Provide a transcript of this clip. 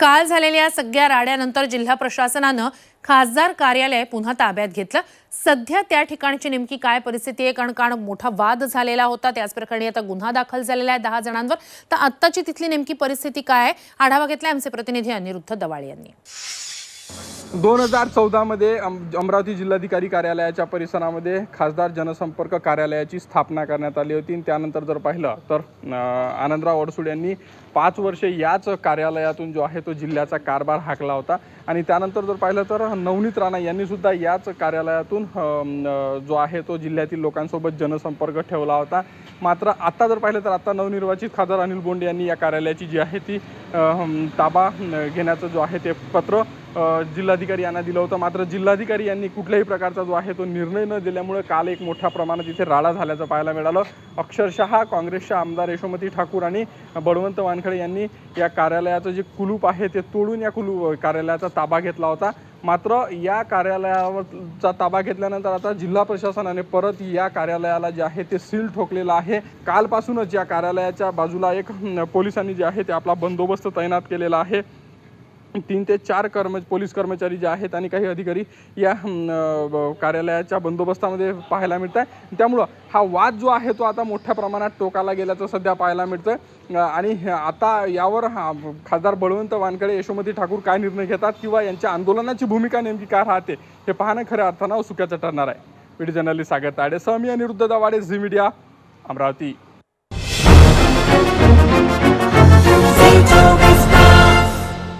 काल झालेल्या सगळ्या राड्यानंतर जिल्हा प्रशासनानं खासदार कार्यालय पुन्हा ताब्यात घेतलं. सध्या त्या ठिकाणची नेमकी काय परिस्थिती आहे? कारण कारण मोठा वाद झालेला होता. त्याच प्रकरणी आता गुन्हा दाखल झालेला आहे दहा जणांवर. तर आत्ताची तिथली नेमकी परिस्थिती काय आहे? आढावा घेतला आमचे प्रतिनिधी अनिरुद्ध दवाळे यांनी. दोन हजार चौदामध्ये अमरावती जिल्हाधिकारी कार्यालयाच्या परिसरामध्ये खासदार जनसंपर्क कार्यालयाची स्थापना करण्यात आली होती. त्यानंतर जर पाहिलं तर आनंदराव अडसूड यांनी पाच वर्षे याच कार्यालयातून जो आहे तो जिल्ह्याचा कारभार हाकला होता. आणि त्यानंतर जर पाहिलं तर नवनीत राणा यांनीसुद्धा याच कार्यालयातून जो आहे तो जिल्ह्यातील लोकांसोबत जनसंपर्क ठेवला होता. मात्र आत्ता जर पाहिलं तर आत्ता नवनिर्वाचित खासदार अनिल बोंडे यांनी या कार्यालयाची जी आहे ती ताबा घेण्याचं जो आहे ते पत्र जिल्हाधिकारी यांना दिलं होतं. मात्र जिल्हाधिकारी यांनी कुठल्याही प्रकारचा जो आहे तो निर्णय न दिल्यामुळे काल एक मोठ्या प्रमाणात इथे राडा झाल्याचं पाहायला मिळालं. अक्षरशः काँग्रेसच्या आमदार यशोमती ठाकूर आणि बळवंत वानखडे यांनी या कार्यालयाचं जे कुलूप आहे ते तोडून या कुलू कार्यालयाचा ताबा घेतला होता. मात्र या कार्यालयावरचा ताबा घेतल्यानंतर आता जिल्हा प्रशासनाने परत या कार्यालयाला जे आहे ते सील ठोकलेलं आहे. कालपासूनच या कार्यालयाच्या बाजूला एक पोलिसांनी जे आहे ते आपला बंदोबस्त तैनात केलेला आहे. तीन ते चार कर्म पोलीस कर्मचारी जे आहेत आणि काही अधिकारी या कार्यालयाच्या बंदोबस्तामध्ये पाहायला मिळत आहे त्यामुळं हा वाद जो आहे तो आता मोठ्या प्रमाणात टोकाला गेल्याचं सध्या पाहायला मिळतं आणि आता यावर हा खासदार बळवंत वानकडे यशोमती ठाकूर काय निर्णय घेतात किंवा यांच्या आंदोलनाची भूमिका नेमकी काय राहते हे पाहणं खऱ्या अर्थानं सुक्याचं ठरणार आहे. व्हिडिओ जर्नलिस्ट सागर ताडे सह अनिरुद्ध दवाडे झी मीडिया अमरावती.